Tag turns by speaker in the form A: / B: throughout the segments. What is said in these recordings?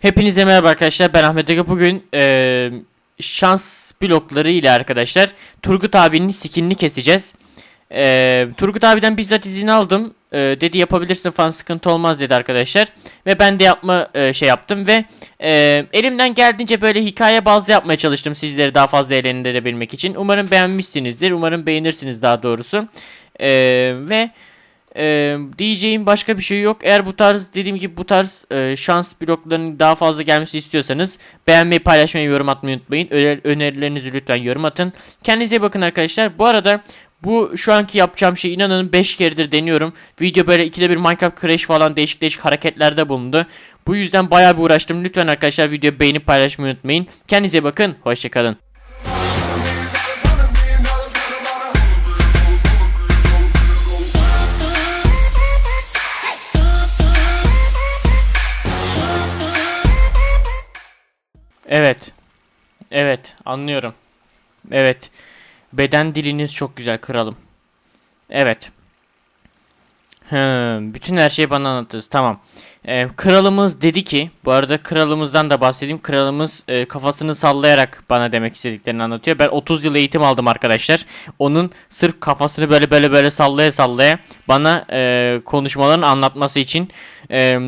A: Hepinize merhaba arkadaşlar ben Ahmet Ege bugün eee, şans blokları ile arkadaşlar Turgut abinin skinini keseceğiz. Eee, Turgut abiden bizzat izin aldım. Eee, dedi yapabilirsin falan sıkıntı olmaz dedi arkadaşlar. Ve ben de yapma eee, şey yaptım ve eee, elimden geldiğince böyle hikaye bazlı yapmaya çalıştım sizleri daha fazla eğlendirebilmek için. Umarım beğenmişsinizdir. Umarım beğenirsiniz daha doğrusu. Eee, ve ee, diyeceğim başka bir şey yok. Eğer bu tarz dediğim gibi bu tarz e, şans bloklarının daha fazla gelmesini istiyorsanız beğenmeyi, paylaşmayı, yorum atmayı unutmayın. Öner- önerilerinizi lütfen yorum atın. Kendinize bakın arkadaşlar. Bu arada bu şu anki yapacağım şey inanın 5 keredir deniyorum. Video böyle ikide bir Minecraft Crash falan değişik değişik hareketlerde bulundu. Bu yüzden bayağı bir uğraştım. Lütfen arkadaşlar videoyu beğenip paylaşmayı unutmayın. Kendinize bakın. Hoşçakalın. Evet. Evet, anlıyorum. Evet. Beden diliniz çok güzel kralım. Evet. Hı, bütün her şeyi bana anlatırız. Tamam. Ee, kralımız dedi ki, bu arada kralımızdan da bahsedeyim. Kralımız e, kafasını sallayarak bana demek istediklerini anlatıyor. Ben 30 yıl eğitim aldım arkadaşlar. Onun sırf kafasını böyle böyle böyle sallaya sallaya bana e, konuşmalarını anlatması için e,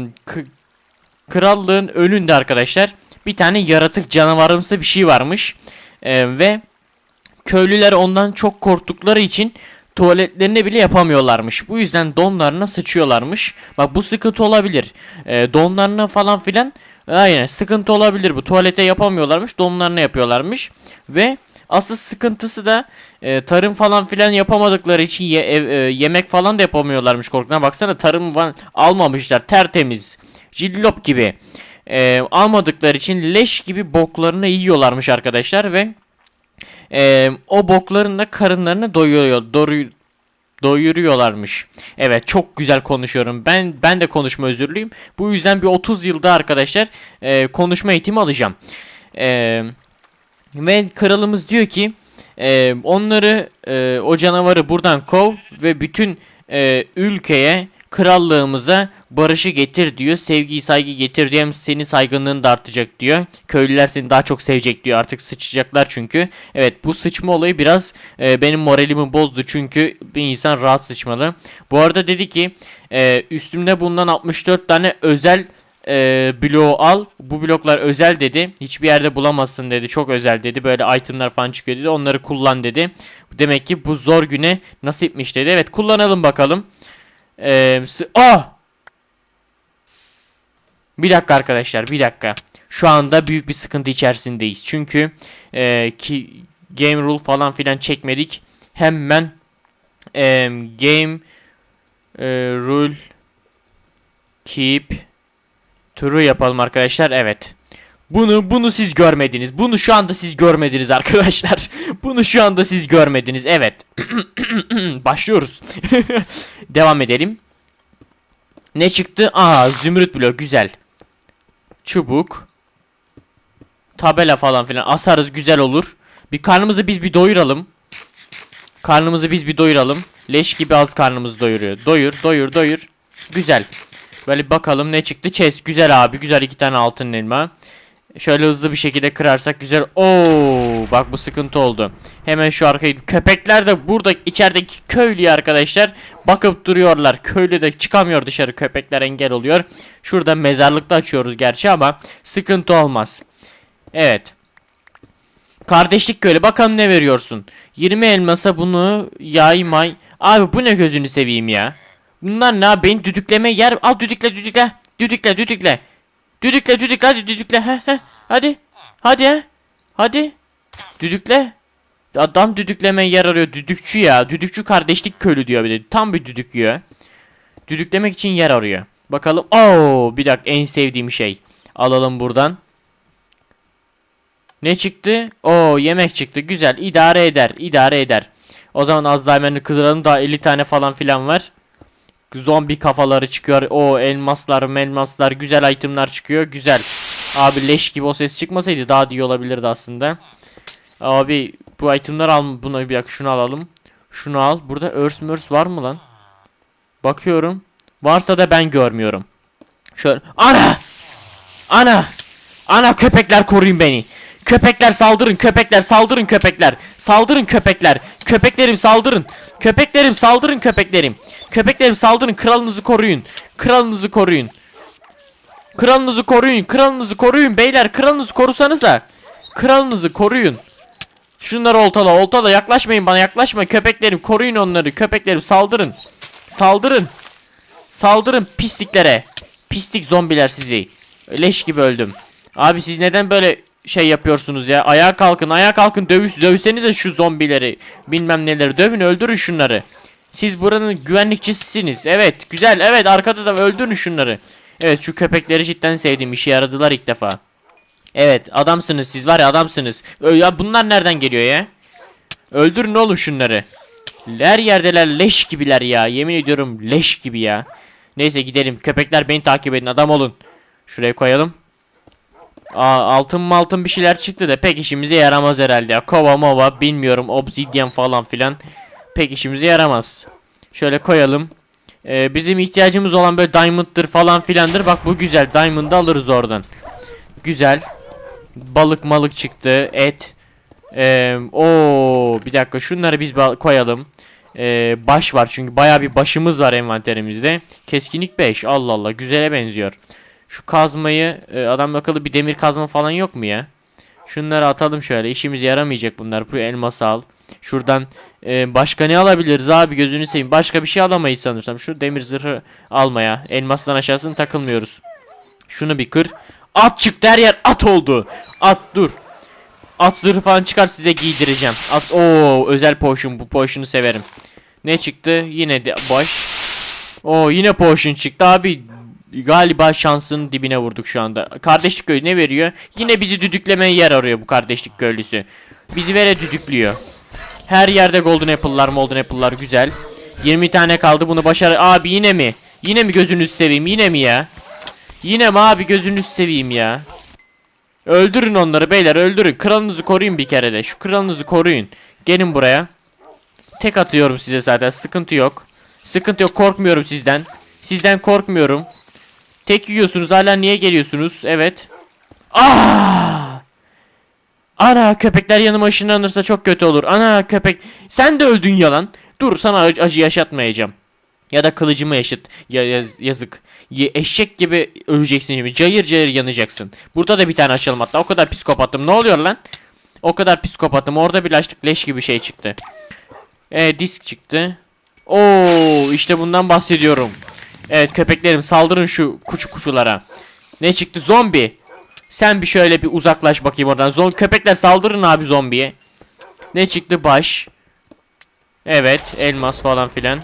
A: krallığın önünde arkadaşlar bir tane yaratık canavarımsı bir şey varmış. Ee, ve köylüler ondan çok korktukları için tuvaletlerini bile yapamıyorlarmış. Bu yüzden donlarına sıçıyorlarmış. Bak bu sıkıntı olabilir. Ee, donlarına falan filan aynen sıkıntı olabilir bu. Tuvalete yapamıyorlarmış. Donlarına yapıyorlarmış. Ve asıl sıkıntısı da e, tarım falan filan yapamadıkları için ye- ev- e, yemek falan da yapamıyorlarmış korkudan. Baksana tarım falan almamışlar tertemiz. Cillop gibi e, almadıkları için leş gibi boklarını yiyorlarmış arkadaşlar ve e, o bokların da karınlarını doyuruyor, doru, doyuruyorlarmış. Evet çok güzel konuşuyorum. Ben ben de konuşma özürlüyüm. Bu yüzden bir 30 yılda arkadaşlar e, konuşma eğitimi alacağım. E, ve kralımız diyor ki e, onları e, o canavarı buradan kov ve bütün e, ülkeye krallığımıza barışı getir diyor. Sevgiyi saygı getir diyor. Hem senin saygınlığın da artacak diyor. Köylüler seni daha çok sevecek diyor. Artık sıçacaklar çünkü. Evet bu sıçma olayı biraz e, benim moralimi bozdu. Çünkü bir insan rahat sıçmalı. Bu arada dedi ki e, üstümde bulunan 64 tane özel e, bloğu al. Bu bloklar özel dedi. Hiçbir yerde bulamazsın dedi. Çok özel dedi. Böyle itemler falan çıkıyor dedi. Onları kullan dedi. Demek ki bu zor güne nasipmiş dedi. Evet kullanalım bakalım. Ee, ah! Bir dakika arkadaşlar bir dakika. Şu anda büyük bir sıkıntı içerisindeyiz. Çünkü e, ki game rule falan filan çekmedik. Hemen e, game e, rule keep true yapalım arkadaşlar. Evet. Bunu bunu siz görmediniz. Bunu şu anda siz görmediniz arkadaşlar. Bunu şu anda siz görmediniz. Evet. Başlıyoruz. Devam edelim. Ne çıktı? Aa zümrüt blok güzel. Çubuk. Tabela falan filan asarız güzel olur. Bir karnımızı biz bir doyuralım. Karnımızı biz bir doyuralım. Leş gibi az karnımızı doyuruyor. Doyur, doyur, doyur. Güzel. Böyle bakalım ne çıktı. Chest güzel abi. Güzel iki tane altın elma. Şöyle hızlı bir şekilde kırarsak güzel. Oo, bak bu sıkıntı oldu. Hemen şu arkayı köpekler de burada içerideki köylü arkadaşlar bakıp duruyorlar. Köylü de çıkamıyor dışarı. Köpekler engel oluyor. Şurada mezarlıkta açıyoruz gerçi ama sıkıntı olmaz. Evet. Kardeşlik köylü bakalım ne veriyorsun? 20 elmasa bunu yaymay. Abi bu ne gözünü seveyim ya. Bunlar ne? Beni düdükleme yer. Al düdükle düdükle. Düdükle düdükle. Düdükle düdükle hadi düdükle. Heh, heh. Hadi. Hadi. he. Hadi. Düdükle. Adam düdükleme yer arıyor. Düdükçü ya. Düdükçü kardeşlik köylü diyor bir de. Tam bir düdük yiyor. Düdüklemek için yer arıyor. Bakalım. Oo, bir dakika en sevdiğim şey. Alalım buradan. Ne çıktı? Oo yemek çıktı. Güzel. İdare eder. idare eder. O zaman az daha hemen kızdıralım. Daha 50 tane falan filan var. Zombi kafaları çıkıyor. O elmaslar, melmaslar, güzel itemlar çıkıyor. Güzel. Abi leş gibi o ses çıkmasaydı daha da iyi olabilirdi aslında. Abi bu itemler al. Buna bir dakika şunu alalım. Şunu al. Burada örs mörs var mı lan? Bakıyorum. Varsa da ben görmüyorum. Şöyle. Ana! Ana! Ana köpekler koruyun beni. Köpekler saldırın, köpekler saldırın köpekler. Saldırın köpekler. Köpeklerim saldırın. Köpeklerim saldırın köpeklerim. Köpeklerim saldırın, kralınızı koruyun. Kralınızı koruyun. Kralınızı koruyun, kralınızı koruyun beyler, kralınızı korusanıza. Kralınızı koruyun. Şunları oltala, oltala yaklaşmayın bana, yaklaşma köpeklerim, koruyun onları. Köpeklerim saldırın. Saldırın. Saldırın pisliklere. Pislik zombiler sizi. Leş gibi öldüm. Abi siz neden böyle şey yapıyorsunuz ya? Ayağa kalkın, ayağa kalkın. Dövüş, dövsenize şu zombileri. Bilmem neleri. Dövün, öldürün şunları. Siz buranın güvenlikçisiniz. Evet, güzel. Evet, arkada da öldürün şunları. Evet, şu köpekleri cidden sevdim. İşe yaradılar ilk defa. Evet, adamsınız siz var ya adamsınız. Ya bunlar nereden geliyor ya? Öldürün oğlum şunları. Her yerdeler leş gibiler ya. Yemin ediyorum leş gibi ya. Neyse gidelim. Köpekler beni takip edin. Adam olun. Şuraya koyalım. Aa, altın altın bir şeyler çıktı da pek işimize yaramaz herhalde. Kova mova bilmiyorum. Obsidian falan filan. Pek işimize yaramaz. Şöyle koyalım. Ee, bizim ihtiyacımız olan böyle diamond'dır falan filandır. Bak bu güzel. Diamond'ı alırız oradan. Güzel. Balık malık çıktı. Et. Ee, o bir dakika şunları biz koyalım. Ee, baş var çünkü baya bir başımız var envanterimizde. Keskinlik 5. Allah Allah güzele benziyor. Şu kazmayı e, adam akıllı bir demir kazma falan yok mu ya? Şunları atalım şöyle. İşimize yaramayacak bunlar. Bu elması al. Şuradan e, başka ne alabiliriz abi gözünü seveyim. Başka bir şey alamayız sanırsam. Şu demir zırhı almaya. Elmastan aşağısını takılmıyoruz. Şunu bir kır. At çıktı her yer at oldu. At dur. At zırhı falan çıkar size giydireceğim. At o özel potion bu potion'u severim. Ne çıktı? Yine de baş. O yine potion çıktı abi. Galiba şansın dibine vurduk şu anda. Kardeşlik köylü ne veriyor? Yine bizi düdüklemeye yer arıyor bu kardeşlik köylüsü. Bizi vere düdüklüyor. Her yerde golden apple'lar golden apple'lar güzel. 20 tane kaldı bunu başar. Abi yine mi? Yine mi gözünüzü seveyim? Yine mi ya? Yine mi abi gözünüzü seveyim ya? Öldürün onları beyler öldürün. Kralınızı koruyun bir kere de. Şu kralınızı koruyun. Gelin buraya. Tek atıyorum size zaten. Sıkıntı yok. Sıkıntı yok. Korkmuyorum sizden. Sizden korkmuyorum. Tek yiyorsunuz. Hala niye geliyorsunuz? Evet. Aa! Ana köpekler yanıma ışınlanırsa çok kötü olur. Ana köpek. Sen de öldün yalan. Dur sana acı, yaşatmayacağım. Ya da kılıcımı yaşat. Ya, yaz- yazık. Ye, eşek gibi öleceksin şimdi. Cayır cayır yanacaksın. Burada da bir tane açalım hatta. O kadar psikopatım. Ne oluyor lan? O kadar psikopatım. Orada bir açtık leş gibi şey çıktı. E disk çıktı. Oo işte bundan bahsediyorum. Evet köpeklerim saldırın şu kuçu kuşulara. Ne çıktı? Zombi. Sen bir şöyle bir uzaklaş bakayım oradan. Zom köpekler saldırın abi zombiye. Ne çıktı? Baş. Evet, elmas falan filan.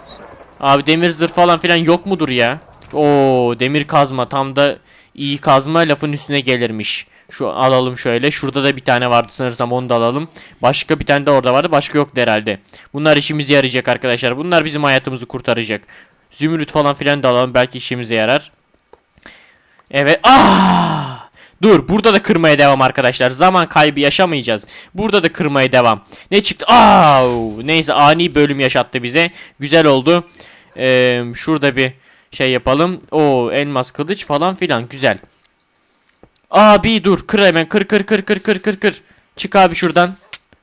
A: Abi demir zırh falan filan yok mudur ya? Oo, demir kazma tam da iyi kazma lafın üstüne gelirmiş. Şu alalım şöyle. Şurada da bir tane vardı sanırsam onu da alalım. Başka bir tane de orada vardı. Başka yoktu herhalde. Bunlar işimize yarayacak arkadaşlar. Bunlar bizim hayatımızı kurtaracak. Zümrüt falan filan da alalım. Belki işimize yarar. Evet. Ah! Dur burada da kırmaya devam arkadaşlar. Zaman kaybı yaşamayacağız. Burada da kırmaya devam. Ne çıktı? Au! Neyse ani bölüm yaşattı bize. Güzel oldu. Ee, şurada bir şey yapalım. O elmas kılıç falan filan güzel. Abi dur kır hemen kır kır kır kır kır kır kır. Çık abi şuradan.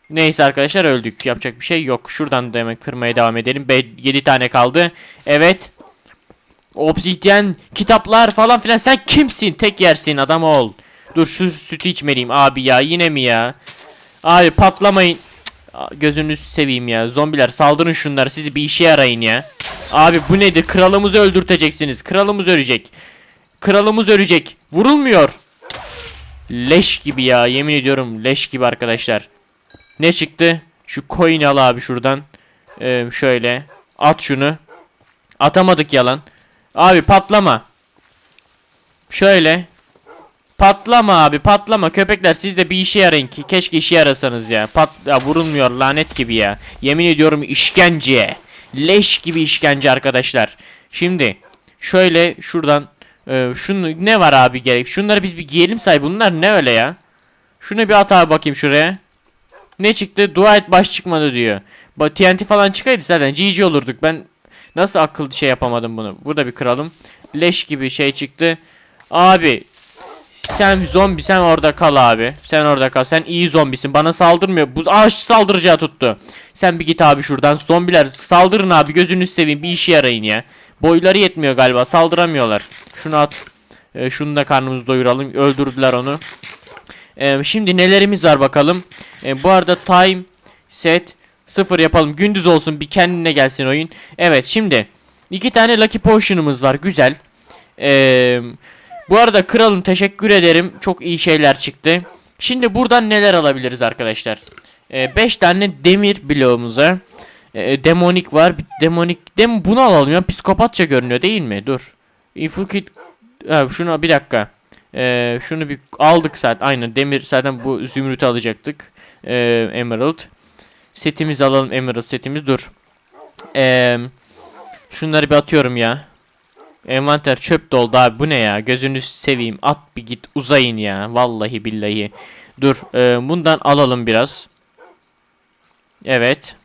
A: Neyse arkadaşlar öldük. Yapacak bir şey yok. Şuradan da hemen kırmaya devam edelim. 7 tane kaldı. Evet. Obsidyen, kitaplar falan filan. Sen kimsin? Tek yersin adam ol. Dur şu sütü içmeliyim abi ya. Yine mi ya? Abi patlamayın. Gözünüzü seveyim ya. Zombiler saldırın şunları. Sizi bir işe yarayın ya. Abi bu nedir? Kralımızı öldürteceksiniz. Kralımız ölecek. Kralımız ölecek. Vurulmuyor. Leş gibi ya. Yemin ediyorum leş gibi arkadaşlar. Ne çıktı? Şu coin al abi şuradan. Ee, şöyle. At şunu. Atamadık yalan. Abi patlama. Şöyle. Patlama abi patlama köpekler siz de bir işe yarayın ki keşke işe yarasanız ya. Pat ya, vurulmuyor lanet gibi ya. Yemin ediyorum işkence. Leş gibi işkence arkadaşlar. Şimdi şöyle şuradan e, şunu ne var abi gerek? Şunları biz bir giyelim say bunlar ne öyle ya? Şunu bir at abi bakayım şuraya. Ne çıktı? Dua baş çıkmadı diyor. TNT falan çıkaydı zaten GG olurduk. Ben nasıl akıl şey yapamadım bunu. Burada bir kıralım. Leş gibi şey çıktı. Abi sen zombi sen orada kal abi. Sen orada kal. Sen iyi zombisin. Bana saldırmıyor. Bu ağaç saldıracağı tuttu. Sen bir git abi şuradan. Zombiler saldırın abi. Gözünüzü seveyim. Bir işe yarayın ya. Boyları yetmiyor galiba. Saldıramıyorlar. Şunu at. Ee, şunu da karnımızı doyuralım. Öldürdüler onu. Ee, şimdi nelerimiz var bakalım. Ee, bu arada time set sıfır yapalım. Gündüz olsun. Bir kendine gelsin oyun. Evet şimdi. iki tane lucky potion'ımız var. Güzel. Eee... Bu arada kralım teşekkür ederim. Çok iyi şeyler çıktı. Şimdi buradan neler alabiliriz arkadaşlar? 5 tane demir bloğumuza. Ee, demonik var. Bir demonik. Dem bunu alalım ya. Psikopatça görünüyor değil mi? Dur. Infukit. Ha, şunu bir dakika. Ee, şunu bir aldık zaten. Aynen demir zaten bu zümrütü alacaktık. Ee, Emerald. Setimizi alalım. Emerald setimiz. Dur. Ee, şunları bir atıyorum ya. Envanter çöp doldu abi bu ne ya gözünü seveyim at bir git uzayın ya vallahi billahi dur e, bundan alalım biraz evet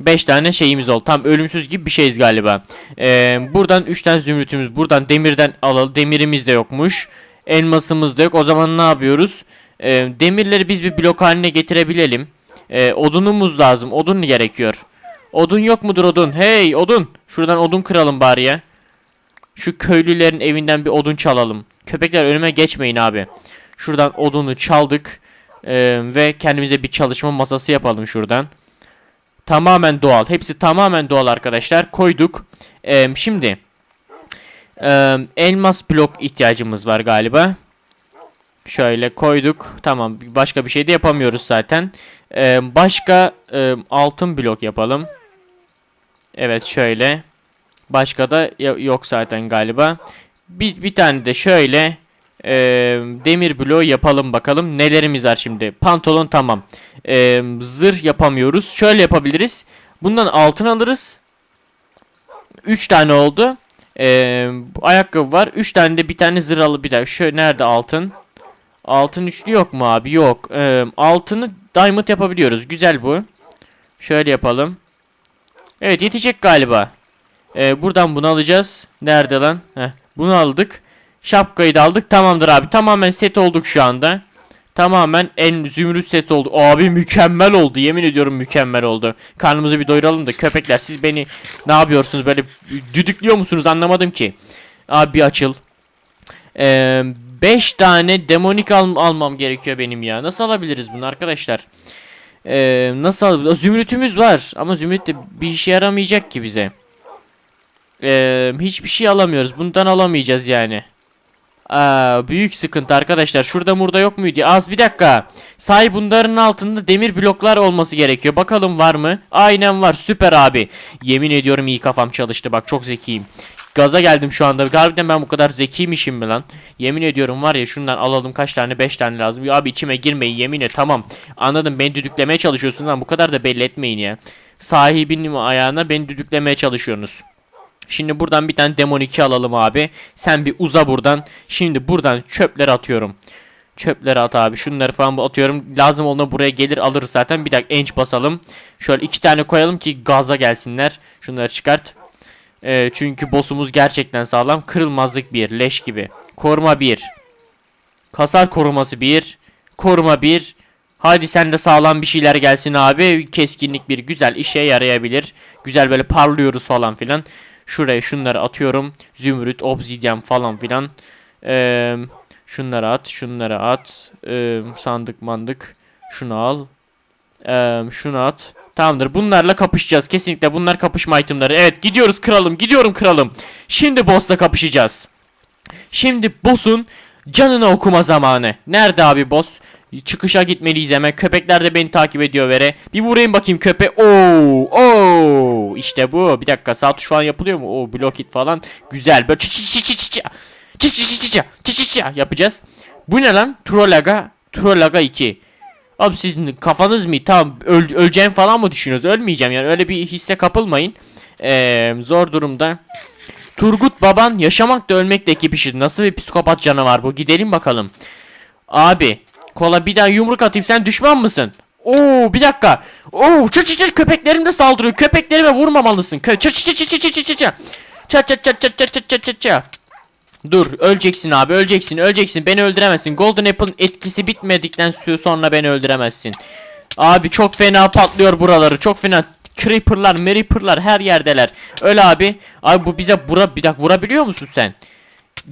A: 5 tane şeyimiz oldu tam ölümsüz gibi bir şeyiz galiba E, buradan 3 tane zümrütümüz buradan demirden alalım demirimiz de yokmuş elmasımız da yok o zaman ne yapıyoruz E, demirleri biz bir blok haline getirebilelim E, odunumuz lazım odun gerekiyor odun yok mudur odun hey odun şuradan odun kıralım bari ya şu köylülerin evinden bir odun çalalım. Köpekler önüme geçmeyin abi. Şuradan odunu çaldık. Ee, ve kendimize bir çalışma masası yapalım şuradan. Tamamen doğal. Hepsi tamamen doğal arkadaşlar. Koyduk. Ee, şimdi. Elmas blok ihtiyacımız var galiba. Şöyle koyduk. Tamam. Başka bir şey de yapamıyoruz zaten. Ee, başka e, altın blok yapalım. Evet şöyle. Başka da yo- yok zaten galiba. Bir, bir tane de şöyle e, demir bloğu yapalım bakalım. Nelerimiz var şimdi? Pantolon tamam. E, zırh yapamıyoruz. Şöyle yapabiliriz. Bundan altın alırız. 3 tane oldu. E, bu ayakkabı var. 3 tane de bir tane zırh alıp bir dakika. Şöyle nerede altın? Altın üçlü yok mu abi? Yok. E, altını diamond yapabiliyoruz. Güzel bu. Şöyle yapalım. Evet yetecek galiba. Ee, buradan bunu alacağız. Nerede lan? Heh, bunu aldık. Şapkayı da aldık. Tamamdır abi. Tamamen set olduk şu anda. Tamamen en zümrüt set oldu. Abi mükemmel oldu. Yemin ediyorum mükemmel oldu. Karnımızı bir doyuralım da köpekler siz beni ne yapıyorsunuz böyle düdüklüyor musunuz anlamadım ki. Abi açıl. 5 tane demonik al almam gerekiyor benim ya. Nasıl alabiliriz bunu arkadaşlar? Ee, nasıl alabiliriz? Zümrütümüz var ama zümrüt de bir işe yaramayacak ki bize. Ee, hiçbir şey alamıyoruz. Bundan alamayacağız yani. Aa, büyük sıkıntı arkadaşlar. Şurada murda yok muydu? Az bir dakika. Sahi bunların altında demir bloklar olması gerekiyor. Bakalım var mı? Aynen var. Süper abi. Yemin ediyorum iyi kafam çalıştı. Bak çok zekiyim. Gaza geldim şu anda. Harbiden ben bu kadar zekiymişim mi lan? Yemin ediyorum var ya şundan alalım kaç tane? 5 tane lazım. Ya abi içime girmeyin yemin et. Tamam. Anladım. Beni düdüklemeye çalışıyorsunuz ama bu kadar da belli etmeyin ya. Sahibinin ayağına beni düdüklemeye çalışıyorsunuz. Şimdi buradan bir tane demon 2 alalım abi. Sen bir uza buradan. Şimdi buradan çöpleri atıyorum. Çöpleri at abi. Şunları falan atıyorum. Lazım olduğunda buraya gelir alırız zaten. Bir dakika enç basalım. Şöyle iki tane koyalım ki gaza gelsinler. Şunları çıkart. Ee, çünkü boss'umuz gerçekten sağlam. Kırılmazlık bir. Leş gibi. Koruma bir. Kasar koruması bir. Koruma bir. Hadi sen de sağlam bir şeyler gelsin abi. Keskinlik bir. Güzel işe yarayabilir. Güzel böyle parlıyoruz falan filan. Şuraya şunları atıyorum. Zümrüt, obsidyen falan filan. Ee, şunları at, şunları at. Ee, sandık mandık. Şunu al. Ee, şunu at. Tamamdır. Bunlarla kapışacağız. Kesinlikle bunlar kapışma itemleri. Evet gidiyoruz kralım. Gidiyorum kralım. Şimdi boss'la kapışacağız. Şimdi boss'un canını okuma zamanı. Nerede abi boss? Çıkışa gitmeliyiz hemen. Köpekler de beni takip ediyor vere. Bir vurayım bakayım köpe. Oo! Oo! İşte bu. Bir dakika sağ tuş falan yapılıyor mu? Oo block it falan. Güzel. Böyle çı çı çı çı çı çı. Çı çı çı çı çı. Çı yapacağız. Bu ne lan? Trolaga. Trolaga 2. Abi sizin kafanız mı? Tamam öl öleceğim falan mı düşünüyorsunuz? Ölmeyeceğim yani öyle bir hisse kapılmayın. Ee, zor durumda. Turgut baban yaşamak da ölmek de iki pişir. Nasıl bir psikopat canavar bu? Gidelim bakalım. Abi kola bir daha yumruk atayım sen düşman mısın? Oo bir dakika. Oo çır çır çır köpeklerim de saldırıyor. Köpeklerime vurmamalısın. Kö çır çır çır çır çır çır çır. Çır çır çır çır çır çır çır çır çır. Dur öleceksin abi öleceksin öleceksin beni öldüremezsin. Golden Apple'ın etkisi bitmedikten sonra beni öldüremezsin. Abi çok fena patlıyor buraları çok fena. Creeper'lar, Meripper'lar her yerdeler. Öl abi. Abi bu bize vura bir dakika vurabiliyor musun sen?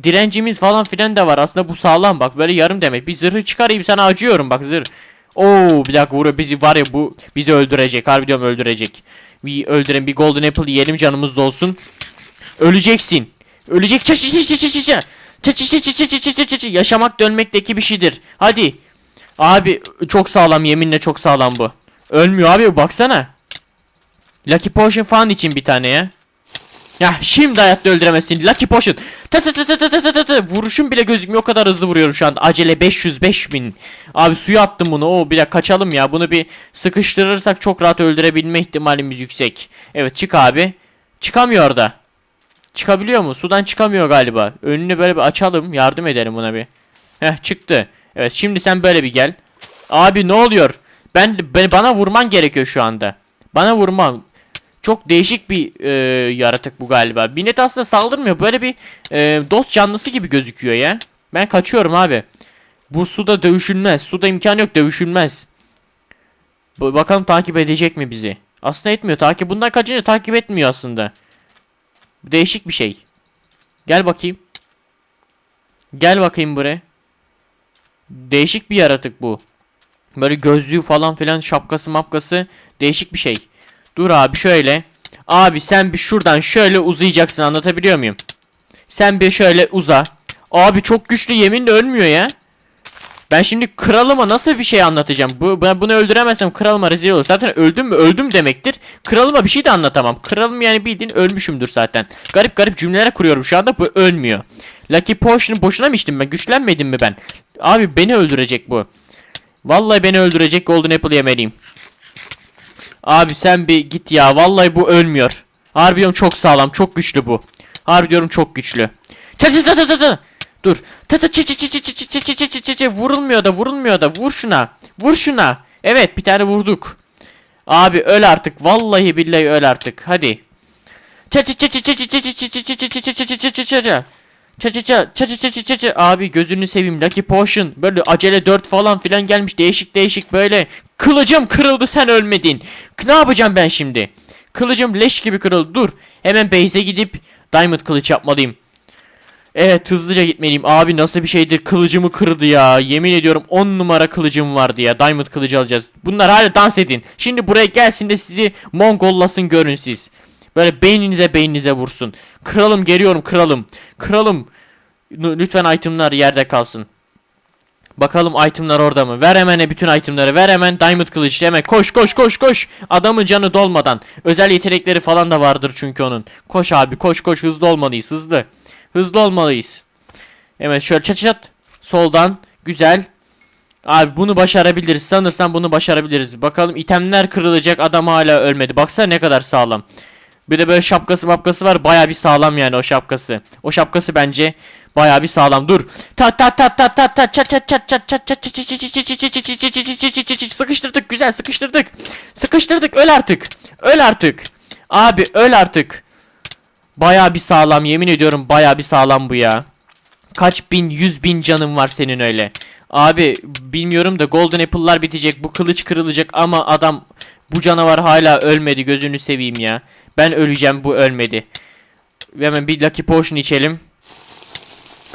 A: Direncimiz falan filan da var. Aslında bu sağlam bak böyle yarım demek. Bir zırhı çıkarayım sana acıyorum bak zırh. Oo bir dakika vuruyor bizi var ya bu bizi öldürecek. Harbi diyorum öldürecek. Bir öldüren bir golden apple yiyelim canımız olsun. Öleceksin. Ölecek. Çı çı çı çı çı çı çı. Çı çı çı çı çı çı çı çı çı. Yaşamak da ölmekteki bir şeydir. Hadi. Abi çok sağlam yeminle çok sağlam bu. Ölmüyor abi baksana. Lucky Potion falan için bir tane ya. Ya şimdi hayatta öldüremezsin. Lucky Potion. Tı tı tı tı tı tı tı tı. Vuruşum bile gözükmüyor. O kadar hızlı vuruyorum şu anda. Acele 500 5000. Abi suya attım bunu. Oo bir dakika kaçalım ya. Bunu bir sıkıştırırsak çok rahat öldürebilme ihtimalimiz yüksek. Evet çık abi. Çıkamıyor da. Çıkabiliyor mu? Sudan çıkamıyor galiba. Önünü böyle bir açalım. Yardım edelim buna bir. Heh çıktı. Evet şimdi sen böyle bir gel. Abi ne oluyor? Ben, ben bana vurman gerekiyor şu anda. Bana vurman. Çok değişik bir e, yaratık bu galiba. Binet aslında saldırmıyor. Böyle bir e, dost canlısı gibi gözüküyor ya. Ben kaçıyorum abi. Bu suda dövüşülmez. Suda imkan yok dövüşülmez. Bakalım takip edecek mi bizi? Aslında etmiyor. Takip bundan kaçınca takip etmiyor aslında. Değişik bir şey. Gel bakayım. Gel bakayım buraya. Değişik bir yaratık bu. Böyle gözlüğü falan filan şapkası mapkası değişik bir şey. Dur abi şöyle. Abi sen bir şuradan şöyle uzayacaksın anlatabiliyor muyum? Sen bir şöyle uza. Abi çok güçlü yeminle ölmüyor ya. Ben şimdi kralıma nasıl bir şey anlatacağım? Bu, ben bunu öldüremezsem kralıma rezil olur. Zaten öldüm mü öldüm demektir. Kralıma bir şey de anlatamam. Kralım yani bildiğin ölmüşümdür zaten. Garip garip cümleler kuruyorum şu anda bu ölmüyor. Lucky Potion'u boşuna mı içtim ben? Güçlenmedim mi ben? Abi beni öldürecek bu. Vallahi beni öldürecek Golden Apple yemeliyim. Abi sen bir git ya. Vallahi bu ölmüyor. Harbi diyorum çok sağlam. Çok güçlü bu. Harbi diyorum çok güçlü. Çı çı çı çı. Dur. Çı çı çı çı çı çı çı çı çı çı çı çı. Vurulmuyor da vurulmuyor da. Vur şuna. Vur şuna. Evet bir tane vurduk. Abi öl artık. Vallahi billahi öl artık. Hadi. Çı çı çı çı çı çı çı çı çı çı çı çı çı çı çı çı çı çı çı. Ça ça ça ça ça ça ça ça abi gözünü seveyim Lucky Potion böyle acele 4 falan filan gelmiş değişik değişik böyle kılıcım kırıldı sen ölmedin. Ne yapacağım ben şimdi? Kılıcım leş gibi kırıldı. Dur hemen base'e gidip diamond kılıç yapmalıyım. Evet hızlıca gitmeliyim. Abi nasıl bir şeydir? Kılıcımı kırdı ya. Yemin ediyorum 10 numara kılıcım vardı ya. Diamond kılıcı alacağız. Bunlar hala dans edin. Şimdi buraya gelsin de sizi mongollasın görün siz. Böyle beyninize beyninize vursun. Kralım geliyorum kralım. Kralım. Lütfen itemlar yerde kalsın. Bakalım itemlar orada mı? Ver hemen bütün itemları. Ver hemen diamond kılıç. Hemen koş koş koş koş. Adamın canı dolmadan. Özel yetenekleri falan da vardır çünkü onun. Koş abi koş koş hızlı olmalıyız hızlı. Hızlı olmalıyız. Evet şöyle çat çat. Soldan. Güzel. Abi bunu başarabiliriz. Sanırsam bunu başarabiliriz. Bakalım itemler kırılacak. Adam hala ölmedi. Baksana ne kadar sağlam. Bir de böyle şapkası mapkası var. Baya bir sağlam yani o şapkası. O şapkası bence Baya bir sağlam dur. Ta ta ta ta ta ta çat çat çat çat çat çat çat sıkıştırdık güzel sıkıştırdık. Sıkıştırdık öl artık. Öl artık. Abi öl artık. Baya bir sağlam yemin ediyorum baya bir sağlam bu ya. Kaç bin yüz bin canım var senin öyle. Abi bilmiyorum da golden apple'lar bitecek bu kılıç kırılacak ama adam bu canavar hala ölmedi gözünü seveyim ya. Ben öleceğim bu ölmedi. Hemen bir lucky potion içelim.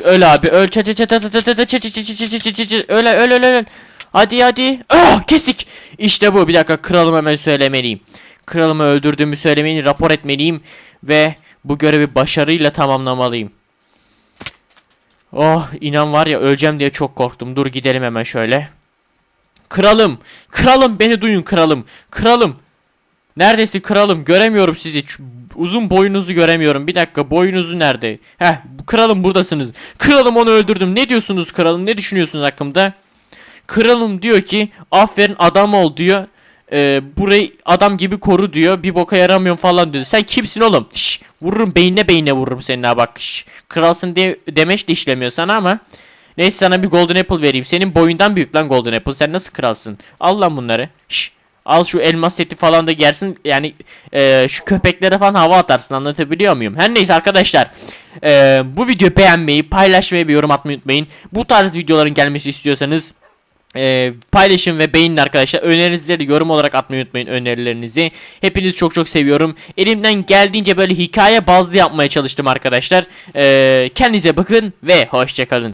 A: Öl abi öl. Çat çat çat çat çat çat çat çat çat. Öl öl öl öl. Hadi hadi. Ah kestik. İşte bu. Bir dakika kralım hemen söylemeliyim. Kralımı öldürdüğümü söylemeliyim. Rapor etmeliyim. Ve bu görevi başarıyla tamamlamalıyım. Oh inan var ya öleceğim diye çok korktum. Dur gidelim hemen şöyle. Kralım. Kralım beni duyun kralım. Kralım. Neredesin kralım? Göremiyorum sizi. Ç- Uzun boyunuzu göremiyorum. Bir dakika boyunuzu nerede? Heh kralım buradasınız. Kralım onu öldürdüm. Ne diyorsunuz kralım? Ne düşünüyorsunuz hakkımda? Kralım diyor ki aferin adam ol diyor. Ee, burayı adam gibi koru diyor. Bir boka yaramıyorum falan diyor. Sen kimsin oğlum? Şş, vururum beynine beynine vururum senin ha bak. Şş, kralsın diye demeç de işlemiyor sana ama. Neyse sana bir golden apple vereyim. Senin boyundan büyük lan golden apple. Sen nasıl kralsın? Al lan bunları. Şş, Al şu elmas seti falan da gelsin. Yani e, şu köpeklere falan hava atarsın anlatabiliyor muyum? Her neyse arkadaşlar. e, bu videoyu beğenmeyi, paylaşmayı ve yorum atmayı unutmayın. Bu tarz videoların gelmesi istiyorsanız e, paylaşın ve beğenin arkadaşlar. Önerilerinizi yorum olarak atmayı unutmayın önerilerinizi. Hepinizi çok çok seviyorum. Elimden geldiğince böyle hikaye bazlı yapmaya çalıştım arkadaşlar. E, kendinize bakın ve hoşçakalın.